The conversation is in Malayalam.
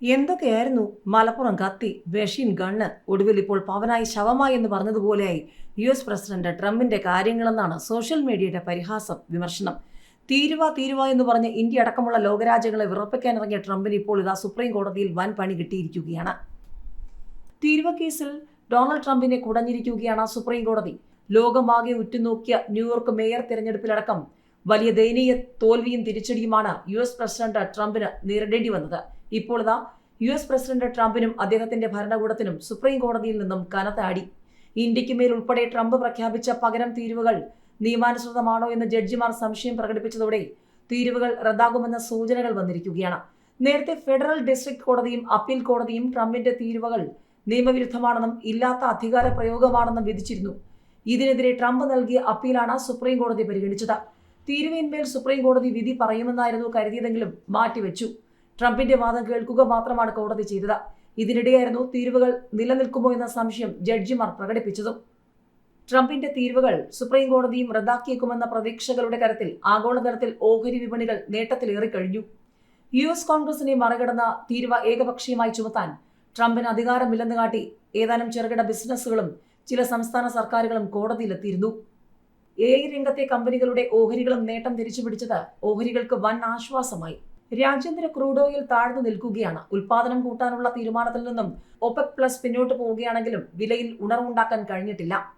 എന്തൊക്കെയായിരുന്നു മലപ്പുറം കത്തി ബഷീൻ ഗണ്ണ് ഒടുവിൽ ഇപ്പോൾ പവനായി ശവമായി എന്ന് പറഞ്ഞതുപോലെയായി യു എസ് പ്രസിഡന്റ് ട്രംപിന്റെ കാര്യങ്ങളെന്നാണ് സോഷ്യൽ മീഡിയയുടെ പരിഹാസം വിമർശനം. തീരുവ തീരുവ എന്ന് പറഞ്ഞ് ഇന്ത്യ അടക്കമുള്ള ലോകരാജ്യങ്ങളെ വിറപ്പിക്കാനിറങ്ങിയ ട്രംപിന് ഇപ്പോൾ ഇതാ സുപ്രീം കോടതിയിൽ വൻ പണി കിട്ടിയിരിക്കുകയാണ്. തീരുവ കേസിൽ ഡൊണാൾഡ് ട്രംപിനെ കുടഞ്ഞിരിക്കുകയാണ് സുപ്രീം കോടതി. ലോകമാകെ ഉറ്റുനോക്കിയ ന്യൂയോർക്ക് മേയർ തിരഞ്ഞെടുപ്പിലടക്കം വലിയ ദയനീയ തോൽവിയും തിരിച്ചടിയുമാണ് യു എസ് പ്രസിഡന്റ് ട്രംപിന് നേരിടേണ്ടി വന്നത്. ഇപ്പോൾ ഇതാ യു എസ് പ്രസിഡന്റ് ട്രംപിനും അദ്ദേഹത്തിന്റെ ഭരണകൂടത്തിനും സുപ്രീം കോടതിയിൽ നിന്നും കനത്ത അടി ഇന്ത്യയ്ക്ക് മേൽ ഉൾപ്പെടെ ട്രംപ് പ്രഖ്യാപിച്ച പകരം തീരുവകൾ നിയമാനുസൃതമാണോ എന്ന് ജഡ്ജിമാർ സംശയം പ്രകടിപ്പിച്ചതോടെ തീരുവകൾ റദ്ദാകുമെന്ന സൂചനകൾ വന്നിരിക്കുകയാണ്. നേരത്തെ ഫെഡറൽ ഡിസ്ട്രിക്ട് കോടതിയും അപ്പീൽ കോടതിയും ട്രംപിന്റെ തീരുവകൾ നിയമവിരുദ്ധമാണെന്നും ഇല്ലാത്ത അധികാര പ്രയോഗമാണെന്നും വിധിച്ചിരുന്നു. ഇതിനെതിരെ ട്രംപ് നൽകിയ അപ്പീലാണ് സുപ്രീം കോടതി പരിഗണിച്ചത്. തീരുവയിന്മേൽ സുപ്രീം കോടതി വിധി പറയുമെന്നായിരുന്നു കരുതിയതെങ്കിലും മാറ്റിവെച്ചു. ട്രംപിന്റെ വാദം കേൾക്കുക മാത്രമാണ് കോടതി ചെയ്തത്. ഇതിനിടെയായിരുന്നു തീരുവകൾ നിലനിൽക്കുമോ എന്ന സംശയം ജഡ്ജിമാർ പ്രകടിപ്പിച്ചതും. ട്രംപിന്റെ തീരുവകൾ സുപ്രീം കോടതിയും റദ്ദാക്കിയേക്കുമെന്ന പ്രതീക്ഷകളുടെ കരത്തിൽ ആഗോളതലത്തിൽ ഓഹരി വിപണികൾ നേട്ടത്തിലേറിക്കഴിഞ്ഞു യു എസ് കോൺഗ്രസിനെ മറികടന്ന തീരുവ ഏകപക്ഷീയമായി ചുമത്താൻ ട്രംപിന് അധികാരമില്ലെന്ന് കാട്ടി ഏതാനും ചെറുകിട ബിസിനസ്സുകളും ചില സംസ്ഥാന സർക്കാരുകളും കോടതിയിലെത്തിയിരുന്നു. എ ഐ രംഗത്തെ കമ്പനികളുടെ ഓഹരികളും നേട്ടം തിരിച്ചുപിടിച്ചത് ഓഹരികൾക്ക് വൻ ആശ്വാസമായി. രാജ്യാന്തര ക്രൂഡ് ഓയിൽ താഴ്ന്നു നിൽക്കുകയാണ്. ഉൽപാദനം കൂട്ടാനുള്ള തീരുമാനത്തിൽ നിന്നും ഒപെക് പ്ലസ് പിന്നോട്ട് പോവുകയാണെങ്കിലും വിലയിൽ ഉണർവുണ്ടാക്കാൻ കഴിഞ്ഞിട്ടില്ല.